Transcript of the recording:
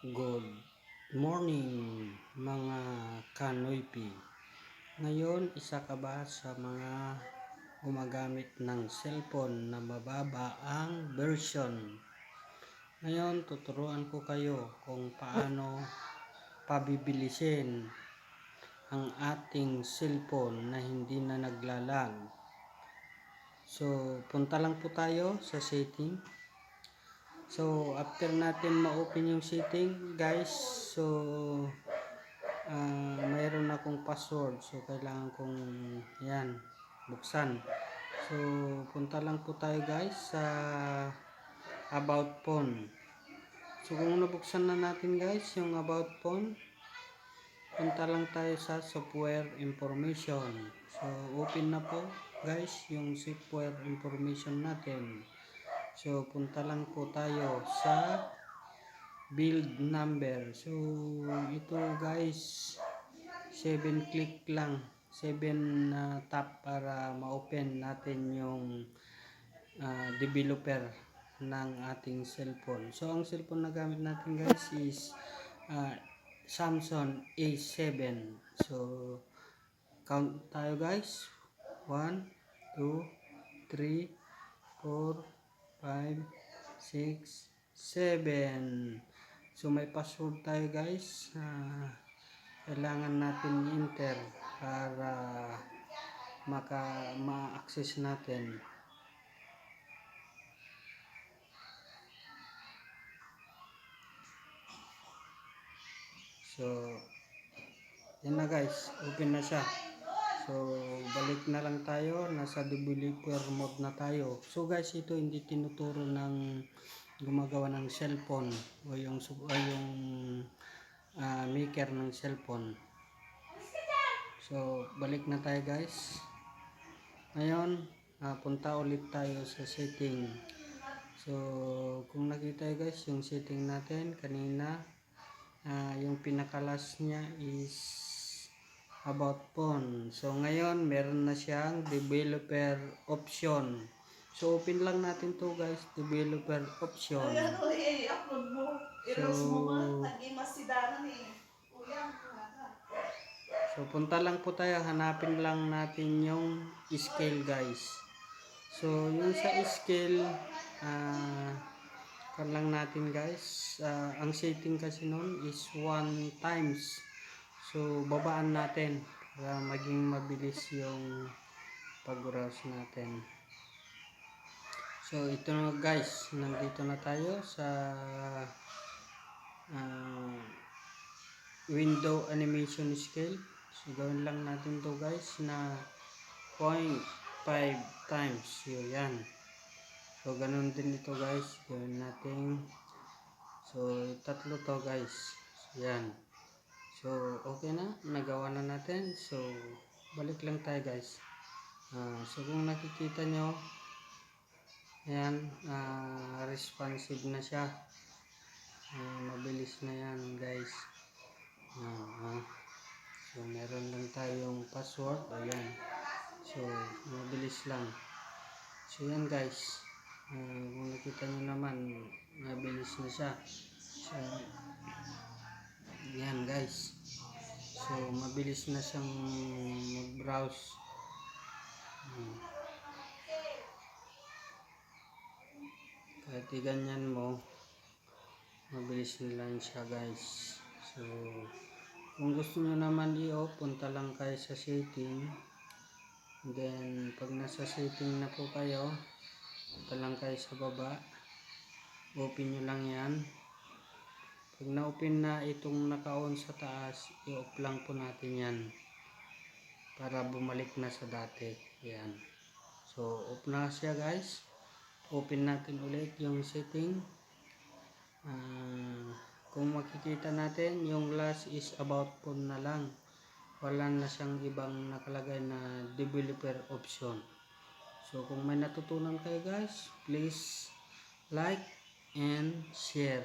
Good morning mga kanoypi. Ngayon, isa ka ba sa mga gumagamit ng cellphone na mababa ang version? Ngayon, tuturuan ko kayo kung paano pabibilisin ang ating cellphone na hindi na naglalag. So, punta lang po tayo sa setting. So, after natin ma-open yung setting, guys, so, ah mayroon akong password. So, kailangan kong, yan, buksan. So, punta lang po tayo, guys, sa about phone. So, kung nabuksan na natin, guys, yung about phone, punta lang tayo sa software information. So, open na po, guys, yung software information natin. So, punta lang po tayo sa build number. So, ito guys, 7 click lang. 7 na tap para ma-open natin yung ah, developer ng ating cellphone. So, ang cellphone na gamit natin guys is ah, Samsung A7. So, count tayo guys. 1, 2, 3, 4, 5, 6, 7. So may password tayo guys. Ah, kailangan natin i-enter para maka ma-access natin. So, yan na guys. Open na siya. So, balik na lang tayo. Nasa developer mode na tayo. So, guys, ito hindi tinuturo ng gumagawa ng cellphone o yung, o yung ah, maker ng cellphone. So, balik na tayo, guys. Ngayon, ah, punta ulit tayo sa setting. So, kung nakita guys, yung setting natin kanina, ah, yung pinakalas niya is about phone. So ngayon meron na siyang developer option. So open lang natin to guys, developer option. Ano eh, upload mo. I-reels mo man, nag-imas si Dana eh. Uyang. So punta lang po tayo, hanapin lang natin yung scale guys. So yung sa scale, ah kan lang natin guys. Ah, ang setting kasi nun is 1 times. So babaan natin para maging mabilis yung pag-browse natin. So ito na guys, nandito na tayo sa ah, window animation scale. So gawin lang natin to guys na 0.5 times. Yun yan. So ganun din ito guys. Gawin natin. So tatlo to guys. So, yan. So okay na. Nagawa na natin. So balik lang tayo guys. Ah, so kung nakikita nyo Ayan, ah, responsive na siya. Ah, mabilis na yan guys. Ah, ah. So meron lang tayong password. Ayan. So mabilis lang. So yan guys. Ah, kung nakita nyo naman, mabilis na siya. So yan guys. So mabilis na siyang mag-browse. Hmm. Kahit iganyan mo, mabilis na lang siya guys. So, kung gusto nyo naman i-off, punta lang kayo sa setting. Then, pag nasa setting na po kayo, punta lang kayo sa baba. Open nyo lang yan. Pag na-open na itong naka-on sa taas, i-off lang po natin yan. Para bumalik na sa dati. Yan. So, off na siya guys open natin ulit yung setting Ah, kung makikita natin yung last is about phone na lang wala na siyang ibang nakalagay na developer option so kung may natutunan kayo guys please like and share